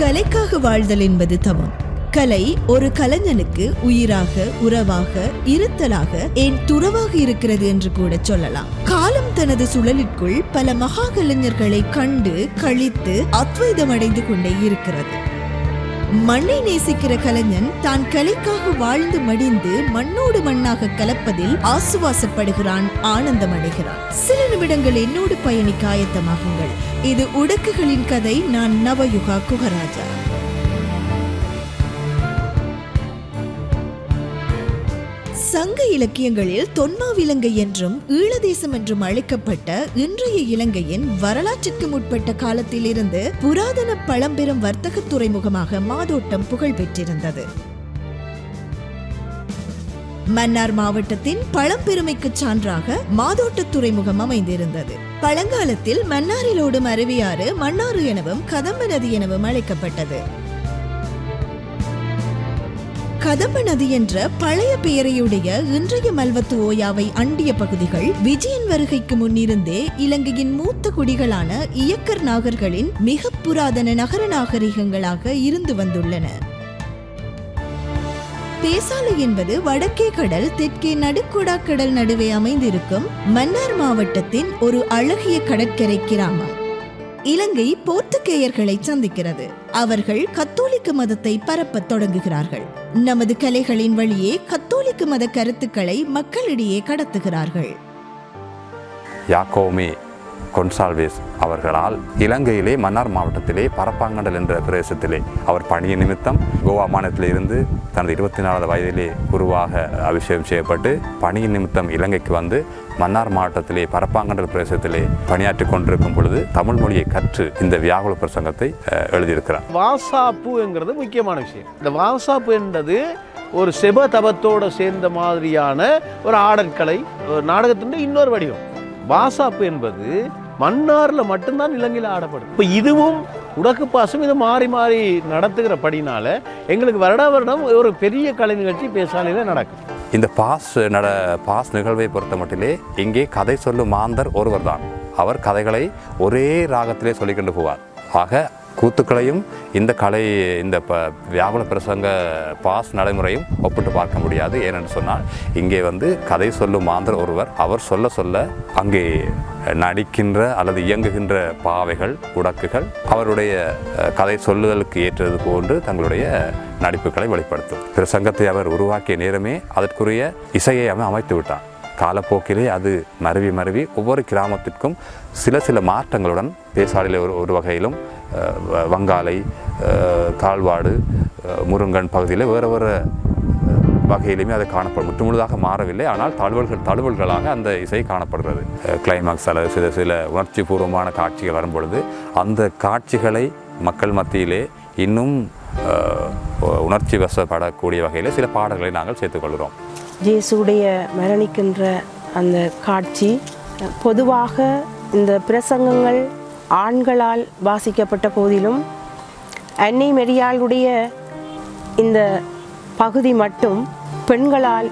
கலைக்காக வாழ்தல் என்பது தவம். கலை ஒரு கலைஞனுக்கு உயிராக உறவாக இருத்தலாக ஏன் துறவாக இருக்கிறது என்று கூட சொல்லலாம். காலம் தனது சுழலிற்குள் பல மகா கலைஞர்களை கண்டு கழித்து அத்வைதம் அடைந்து கொண்டே இருக்கிறது. மண்ணை நேசிக்கிற கலைஞன் தான் கலைக்காக வாழ்ந்து மடிந்து மண்ணோடு மண்ணாக கலப்பதில் ஆசுவாசப்படுகிறான் ஆனந்தம் அடைகிறான் சில நிமிடங்கள் என்னோடு பயணிக்க ஆயத்தமாகுங்கள். இது உடக்குகளின் கதை நான் நவயுகா குகராஜா. சங்க இலக்கியங்களில் தொன்மாவிலங்கை என்றும் ஈழதேசம் என்றும் அழைக்கப்பட்ட இன்றைய இலங்கையின் வரலாற்றுக்கு முற்பட்ட காலத்திலிருந்து புராதன பழம்பெரும் வர்த்தக துறைமுகமாக மாதோட்டம் புகழ் பெற்றிருந்தது. மன்னார் மாவட்டத்தின் பழம்பெருமைக்கு சான்றாக மாதோட்ட துறைமுகம் அமைந்திருந்தது. பழங்காலத்தில் மன்னாரில் ஓடும் அருவியாறு மன்னாறு எனவும் கதம்ப நதி எனவும் அழைக்கப்பட்டது. கதம்ப நதி என்ற பழைய பெயரையுடைய இன்றைய மல்வத்து ஓயாவை அண்டிய பகுதிகள் விஜயன் வருகைக்கு முன்னிருந்தே இலங்கையின் மூத்த குடிகளான இயக்கர் நாகர்களின் மிக புராதன நகர நாகரிகங்களாக இருந்து வந்துள்ளன. பேசாலை என்பது வடக்கே கடல் தெற்கே நடுக்குடா கடல் நடுவே அமைந்திருக்கும் மன்னார் மாவட்டத்தின் ஒரு அழகிய கடற்கரை கிராமம். இலங்கை போர்த்துகேயர்களை சந்திக்கிறது. அவர்கள் கத்தோலிக்க மதத்தை பரப்பத் தொடங்குகிறார்கள். நமது கலைகளின் வழியே கத்தோலிக்க மத கருத்துக்களை மக்களிடையே கடத்துகிறார்கள். யாக்கோமே கொன்சால்வேஸ் அவர்களால் இலங்கையிலே மன்னார் மாவட்டத்திலே பரப்பாங்கடல் என்ற பிரதேசத்திலே அவர் பணிய நிமித்தம் கோவா மாநிலத்திலிருந்து தனது இருபத்தி நாலாவது வயதிலே குருவாக அபிஷேகம் செய்யப்பட்டு பணியின் நிமித்தம் இலங்கைக்கு வந்து மன்னார் மாவட்டத்திலே பரப்பாங்கடல் பிரதேசத்திலே பணியாற்றி கொண்டிருக்கும் பொழுது தமிழ் மொழியை கற்று இந்த வியாகுல பிரசங்கத்தை எழுதியிருக்கிறார். வாசாப்புங்கிறது முக்கியமான விஷயம். இந்த வாசாப்பு என்பது ஒரு செப தபத்தோடு சேர்ந்த மாதிரியான ஒரு ஆடற்கலை ஒரு நாடகத்தின் இன்னொரு வடிவம். வாசாப்பு என்பது மன்னாரில் மட்டும்தான் இலங்கையில் ஆடப்படும். இப்போ இதுவும் உடக்கு பாசம் இது மாறி மாறி நடத்துகிறபடினால எங்களுக்கு வருடா வருடம் ஒரு பெரிய கலை நிகழ்ச்சி பேசாலையில் நடக்கும். இந்த பாஸ் நட பாஸ் நிகழ்வை பொறுத்த மட்டிலே இங்கே கதை சொல்லும் மாந்தர் ஒருவர் தான் அவர் கதைகளை ஒரே ராகத்திலே சொல்லிக்கொண்டு போவார். ஆக கூத்துக்களையும் இந்த கலை இந்த ப வியாகுல பிரசங்க பாஸ் நடைமுறையும் ஒப்பிட்டு பார்க்க முடியாது. ஏனென்று சொன்னால் இங்கே வந்து கதை சொல்லும் மாந்தர் ஒருவர் அவர் சொல்ல சொல்ல அங்கே நடிக்கின்ற அல்லது இயங்குகின்ற பாவைகள் உடக்குகள் அவருடைய கதை சொல்லுதலுக்கு ஏற்றது போன்று தங்களுடைய நடிப்புகளை வெளிப்படுத்தும். பிரசங்கத்தை அவர் உருவாக்கிய நேரமே அதற்குரிய இசையை அவன் அமைத்து விட்டான். காலப்போக்கிலே அது மருவி மருவி ஒவ்வொரு கிராமத்திற்கும் சில சில மாற்றங்களுடன் பேசாலையில் ஒரு ஒரு வகையிலும் வ- வங்காளை தாழ்வாடு முருங்கன் பகுதியில் வேறு வேறு வகையிலுமே அதை காணப்படும். முற்றுமுழுதாக மாறவில்லை. ஆனால் தழுவல்கள் தழுவல்களாக அந்த இசை காணப்படுகிறது. கிளைமாக்ஸ் அல்லது சில சில உணர்ச்சி பூர்வமான காட்சிகள் வரும்பொழுது அந்த காட்சிகளை மக்கள் மத்தியிலே இன்னும் உணர்ச்சி வசப்படக்கூடிய வகையில் சில பாடல்களை நாங்கள் சேர்த்துக்கொள்கிறோம். ஜேசுடைய மரணிக்கின்ற அந்த காட்சி பொதுவாக இந்த பிரசங்கங்கள் ஆண்களால் வாசிக்கப்பட்ட போதிலும் அன்னை மெரியாளுடைய இந்த பகுதி மட்டும் பெண்களால்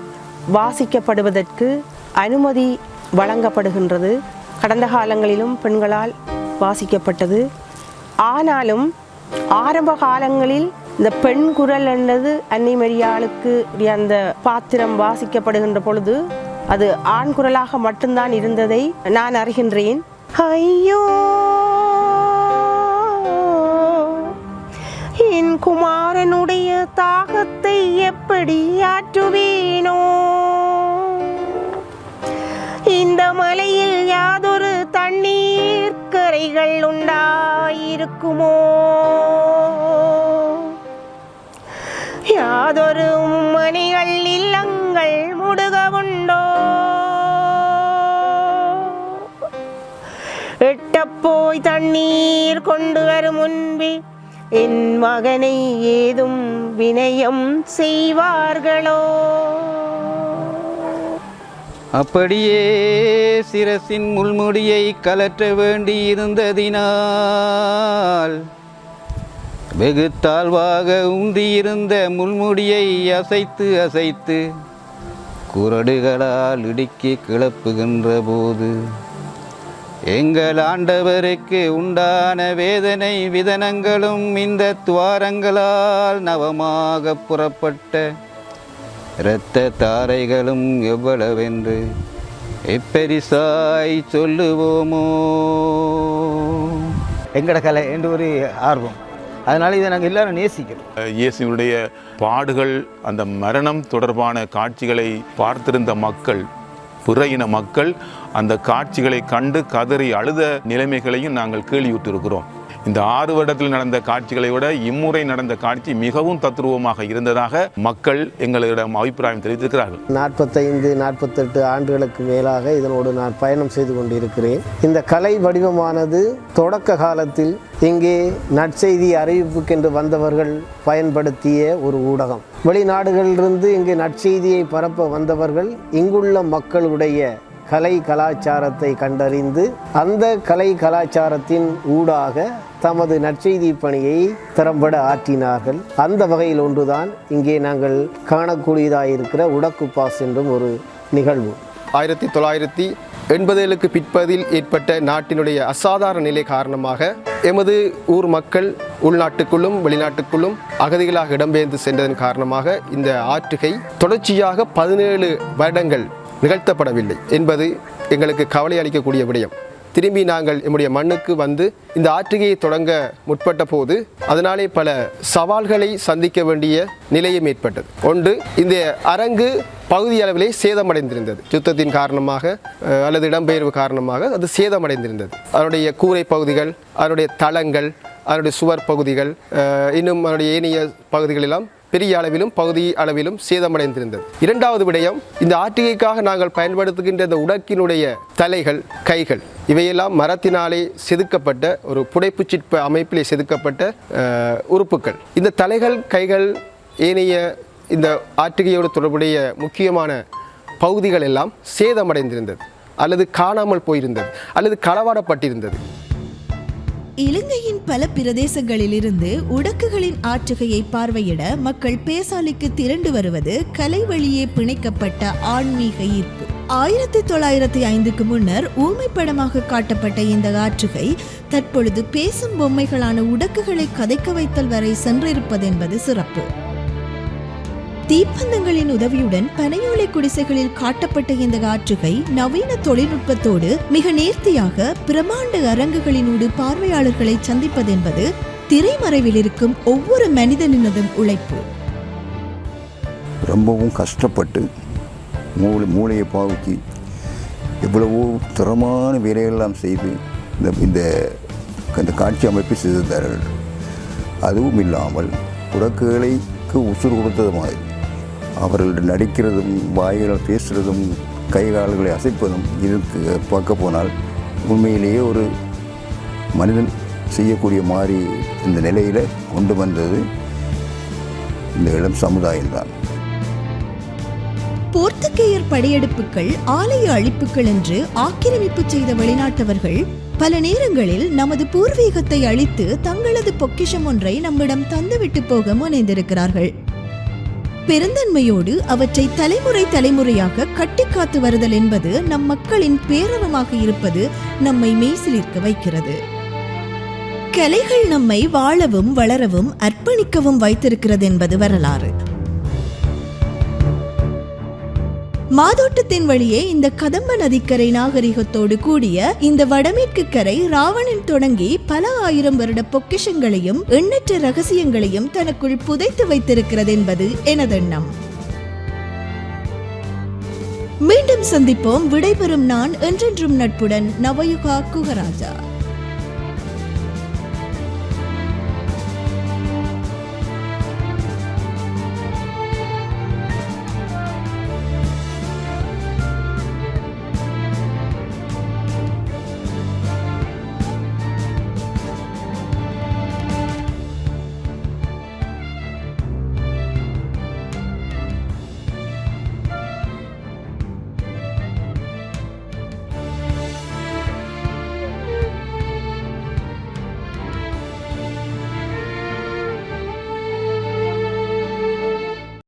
வாசிக்கப்படுவதற்கு அனுமதி வழங்கப்படுகின்றது. கடந்த காலங்களிலும் பெண்களால் வாசிக்கப்பட்டது. ஆனாலும் ஆரம்ப காலங்களில் இந்த பெண் குரல் என்றது அன்னிமரியாளுக்கு அந்த பாத்திரம் வாசிக்கப்படுகின்ற பொழுது அது ஆண் குரலாக மட்டும்தான் இருந்ததை நான் அறிகின்றேன். ஐயோ! என் குமாரனுடைய தாகத்தை எப்படி ஆற்றுவேனோ? இந்த மலையில் யாதொரு தண்ணீர் கரைகள் உண்டாயிருக்குமோ? அதொரு மணிகள் இல்லங்கள் முடுகவுண்டோ? எட்டப்போய் தண்ணீர் கொண்டு வரும் முன்பே என் மகனை ஏதும் வினயம் செய்வார்களோ? அப்படியே சிரசின் முள்முடியை கலற்ற வேண்டியிருந்ததினால் வெகு தாழ்வாக உந்தியிருந்த முள்முடியை அசைத்து அசைத்து குரடுகளால் இடுக்கி கிளப்புகின்ற போது எங்கள் ஆண்டவருக்கு உண்டான வேதனை விதனங்களும் இந்த துவாரங்களால் நவமாக புறப்பட்ட இரத்த தாரைகளும் எவ்வளவென்று எப்பெரிசாய் சொல்லுவோமோ. எங்கட கலை என்று ஒரு ஆர்வம். அதனால் இதை நாங்கள் எல்லாரும் நேசிக்கிறோம். இயேசுடைய பாடுகள் அந்த மரணம் தொடர்பான காட்சிகளை பார்த்திருந்த மக்கள் பிற இன மக்கள் அந்த காட்சிகளை கண்டு கதறி அழுத நிலைமைகளையும் நாங்கள் கேள்வியுற்றிருக்கிறோம். இந்த ஆறு வருடத்தில் நடந்த காட்சிகளை விட இம்முறை நடந்த காட்சி மிகவும் தத்ரூபமாக இருந்ததாக மக்கள் எங்களிடம் அபிப்பிராயம் தெரிவித்திருக்கிறார்கள். நாற்பத்தைந்து நாற்பத்தெட்டு ஆண்டுகளுக்கு மேலாக இதனோடு நான் பயணம் செய்து கொண்டிருக்கிறேன். இந்த கலை வடிவமானது தொடக்க காலத்தில் இங்கே நற்செய்தி அறிவிப்புக்கென்று வந்தவர்கள் பயன்படுத்திய ஒரு ஊடகம். வெளிநாடுகளிலிருந்து இங்கு நற்செய்தியை பரப்ப வந்தவர்கள் இங்குள்ள மக்களுடைய கலை கலாச்சாரத்தை கண்டறிந்து அந்த கலை கலாச்சாரத்தின் ஊடாக தமது நற்செய்தி பணியை திறம்பட ஆற்றினார்கள். அந்த வகையில் ஒன்றுதான் இங்கே நாங்கள் காணக்கூடியதாயிருக்கிற உடக்கு பாஸ் என்றும் ஒரு நிகழ்வு. ஆயிரத்தி தொள்ளாயிரத்தி எண்பதுகளுக்கு பிற்பதில் ஏற்பட்ட நாட்டினுடைய அசாதாரண நிலை காரணமாக எமது ஊர் மக்கள் உள்நாட்டுக்குள்ளும் வெளிநாட்டுக்குள்ளும் அகதிகளாக இடம்பெயர்ந்து சென்றதன் காரணமாக இந்த ஆற்றுகை தொடர்ச்சியாக பதினேழு வருடங்கள் நிகழ்த்தப்படவில்லை என்பது எங்களுக்கு கவலை அளிக்கக்கூடிய விடயம். திரும்பி நாங்கள் எம்முடைய மண்ணுக்கு வந்து இந்த ஆற்றுகையை தொடங்க முற்பட்ட போது அதனாலே பல சவால்களை சந்திக்க வேண்டிய நிலையும் ஏற்பட்டது. ஒன்று இந்த அரங்கு பகுதி அளவிலே சேதமடைந்திருந்தது. யுத்தத்தின் காரணமாக அல்லது இடம்பெயர்வு காரணமாக அது சேதமடைந்திருந்தது. அதனுடைய கூரை பகுதிகள் அதனுடைய தளங்கள் அதனுடைய சுவர் பகுதிகள் இன்னும் அதனுடைய ஏனைய பகுதிகளெல்லாம் பெரிய அளவிலும் பகுதி அளவிலும் சேதமடைந்திருந்தது. இரண்டாவது விடயம் இந்த ஆர்டிகைக்காக நாங்கள் பயன்படுத்துகின்ற இந்த உடக்கினுடைய தலைகள் கைகள் இவையெல்லாம் மரத்தினாலே செதுக்கப்பட்ட ஒரு புடைப்பு சிற்ப அமைப்பிலே செதுக்கப்பட்ட உறுப்புகள். இந்த தலைகள் கைகள் ஏனைய இந்த ஆட்டிகையோடு தொடர்புடைய முக்கியமான பகுதிகள் எல்லாம் சேதமடைந்திருந்தது. அல்லது காணாமல் போயிருந்தது. அல்லது களவாடப்பட்டிருந்தது. இலங்கையின் பல பிரதேசங்களிலிருந்து உடக்குகளின் ஆற்றுகையை பார்வையிட மக்கள் பேசாலிக்கு திரண்டு வருவது கலை வழியே பிணைக்கப்பட்ட ஆன்மீக ஈர்ப்பு. ஆயிரத்தி தொள்ளாயிரத்தி ஐந்துக்கு முன்னர் ஊமைப்படமாக காட்டப்பட்ட இந்த ஆற்றுகை தற்பொழுது பேசும் பொம்மைகளான உடக்குகளை கதைக்க வைத்தல் வரை சென்றிருப்பதென்பது சிறப்பு. தீப்பந்தங்களின் உதவியுடன் பனையோலை குடிசைகளில் காட்டப்பட்ட இந்த காற்றுகை நவீன தொழில்நுட்பத்தோடு மிக நேர்த்தியாக பிரமாண்ட அரங்குகளினூடு பார்வையாளர்களை சந்திப்பதென்பது திரைமறைவில் இருக்கும் ஒவ்வொரு மனிதனினதும் உழைப்பு. ரொம்பவும் கஷ்டப்பட்டு மூளை மூளையை பாவிச்சு எவ்வளவோ திறமான வேலையெல்லாம் செய்து இந்த இந்த இந்த காட்சி அமைப்பை செய்திருந்தார்கள். அதுவும் இல்லாமல் உடக்குகளுக்கு உசுறு கொடுத்தது மாதிரி அவர்கள் நடிக்கிறதும் வாயிலால் பேசுகிறதும் கை கால்களை அசைப்பதும் இதுக்கு பார்க்க போனால் உண்மையிலேயே ஒரு மனிதன் செய்யக்கூடிய மாதிரி இந்த நிலையில் கொண்டு வந்தது இந்த இளம் சமுதாயம்தான். போர்த்துகேயர் படையெடுப்புகள் ஆலய அழிப்புகள் என்று ஆக்கிரமிப்பு செய்த வெளிநாட்டவர்கள் பல நேரங்களில் நமது பூர்வீகத்தை அழித்து தங்களது பொக்கிஷம் ஒன்றை நம்மிடம் தந்துவிட்டு போக முனைந்திருக்கிறார்கள். பெருந்தன்மையோடு அவற்றை தலைமுறை தலைமுறையாக கட்டிக்காத்து வருதல் என்பது நம் மக்களின் பேரவமாக இருப்பது நம்மை மெய்சிலிருக்க வைக்கிறது. கலைகள் நம்மை வாழவும் வளரவும் அர்ப்பணிக்கவும் வைத்திருக்கிறது என்பது வரலாறு. மாதோட்டத்தின் வழியே இந்த கதம்ப நதிக்கரை நாகரிகத்தோடு கூடிய இந்த வடமேற்கு கரை ராவணன் தொடங்கி பல ஆயிரம் வருட பொக்கிஷங்களையும் எண்ணற்ற ரகசியங்களையும் தனக்குள் புதைத்து வைத்திருக்கிறது என்பது எனதெண்ணம் மீண்டும் சந்திப்போம். விடைபெறும் நான் என்றென்றும் நட்புடன் நவயுகா குகராஜா.